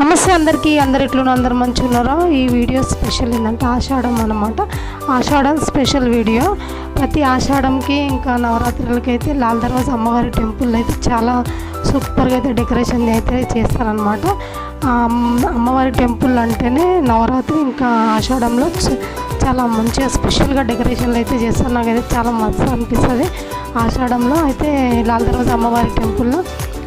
నమస్తే అందరికీ అందరు ఎట్లున్న అందరు మంచిగా ఉన్నారో ఈ వీడియో స్పెషల్ ఏంటంటే ఆషాఢం అనమాట ఆషాఢం స్పెషల్ వీడియో. ప్రతి ఆషాఢంకి ఇంకా నవరాత్రులకి అయితే లాల్ దర్వాజ అమ్మవారి టెంపుల్ అయితే చాలా సూపర్గా అయితే డెకరేషన్ అయితే చేస్తారనమాట అమ్మవారి టెంపుల్ అంటేనే నవరాత్రి ఇంకా ఆషాఢంలో చాలా మంచిగా స్పెషల్గా డెకరేషన్లు అయితే చేస్తారు. నాకైతే చాలా మస్తు అనిపిస్తుంది. ఆషాఢంలో అయితే లాల్ దర్వాజ అమ్మవారి టెంపుల్లో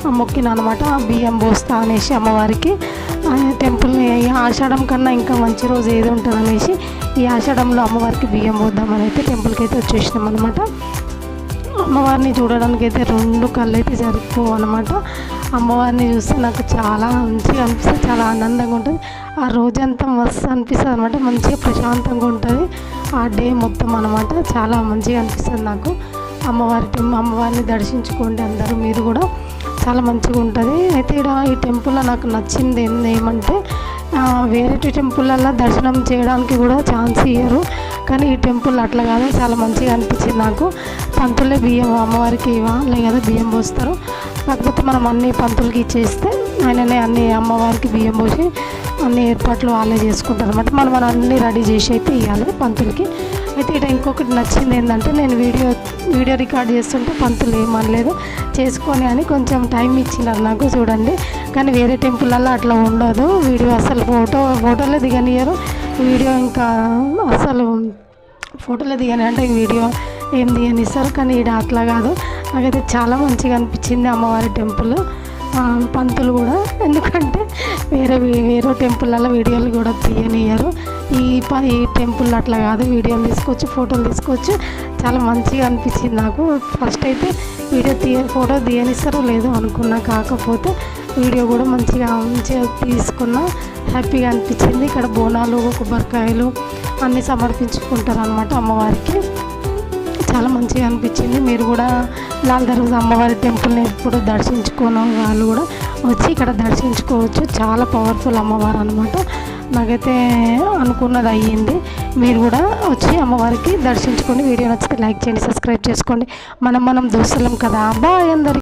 మొక్కిన అనమాట బియ్యం పోస్తా అనేసి అమ్మవారికి. టెంపుల్ టెంపుల్ని ఈ ఆషాఢం కన్నా ఇంకా మంచి రోజు ఏది ఉంటుంది అనేసి ఈ ఆషాఢంలో అమ్మవారికి బియ్యం పోద్దామని అయితే టెంపుల్కి అయితే వచ్చేసినాం అనమాట అమ్మవారిని చూడడానికి అయితే రెండు కళ్ళు అయితే జరుపుకోవు అనమాట అమ్మవారిని చూస్తే నాకు చాలా మంచిగా అనిపిస్తుంది చాలా ఆనందంగా ఉంటుంది. ఆ రోజంతా మస్తు అనిపిస్తుంది అనమాట మంచిగా ప్రశాంతంగా ఉంటుంది. ఆ డే మొత్తం అనమాట చాలా మంచిగా అనిపిస్తుంది నాకు. అమ్మవారి టెం- అమ్మవారిని దర్శించుకోండి అందరూ మీరు కూడా. చాలా మంచిగా ఉంటుంది. అయితే ఇక్కడ ఈ టెంపుల్లో నాకు నచ్చింది ఏంది ఏమంటే వేరే టెంపుల్లలో దర్శనం చేయడానికి కూడా ఛాన్స్ ఇయ్యరు. కానీ ఈ టెంపుల్ అట్లా కాదు చాలా మంచిగా అనిపించింది నాకు. పంతులే బియ్యం అమ్మవారికి ఇవ్వాలి కదా బియ్యం పోస్తారు. కాకపోతే మనం అన్ని పంతులకి ఇచ్చేస్తే ఆయననే అన్ని అమ్మవారికి బియ్యం పోసి అన్ని ఏర్పాట్లు వాళ్ళే చేసుకుంటారు అనమాట మనం మనం అన్ని రెడీ చేసి అయితే ఇవ్వాలి పంతులకి. అయితే ఇక్కడ ఇంకొకటి నచ్చింది ఏంటంటే నేను వీడియో వీడియో రికార్డ్ చేస్తుంటే పంతులు ఏమనలేదు. చేసుకొని అని కొంచెం టైం ఇచ్చినారు నాకు చూడండి. కానీ వేరే టెంపుల్లో అట్లా ఉండదు. వీడియో అసలు ఫోటో ఫోటోలే దిగనియరు వీడియో ఇంకా అసలు ఫోటోలే దిగని అంటే వీడియో ఏం దిగనిస్తారు. కానీ ఇక్కడ అట్లా కాదు. నాకైతే చాలా మంచిగా అనిపించింది అమ్మవారి టెంపుల్. పంతులు కూడా. ఎందుకంటే వేరే వేరే టెంపుల్లో వీడియోలు కూడా తీయనియ్యరు. ఈ ప ఈ టెంపుల్ అట్లా కాదు వీడియోలు తీసుకొచ్చి ఫోటోలు తీసుకొచ్చి చాలా మంచిగా అనిపించింది నాకు. ఫస్ట్ అయితే వీడియో తీయ ఫోటో తీయనిస్తారో లేదో అనుకున్నా కాకపోతే వీడియో కూడా మంచిగా మంచిగా తీసుకున్నా హ్యాపీగా అనిపించింది. ఇక్కడ బోనాలు కొబ్బరికాయలు అన్నీ సమర్పించుకుంటారు అనమాట అమ్మవారికి. చాలా మంచిగా అనిపించింది. మీరు కూడా లాల్ దర్వాజ అమ్మవారి టెంపుల్ని ఎప్పుడు దర్శించుకున్న వాళ్ళు కూడా వచ్చి ఇక్కడ దర్శించుకోవచ్చు. చాలా పవర్ఫుల్ అమ్మవారు అనమాట నాకైతే అనుకున్నది అయ్యింది. మీరు కూడా వచ్చి అమ్మవారికి దర్శించుకోండి వీడియో నచ్చితే లైక్ చేయండి సబ్స్క్రైబ్ చేసుకోండి. మనం మనం దోస్తులం కదా. బాయ్ అందరికీ.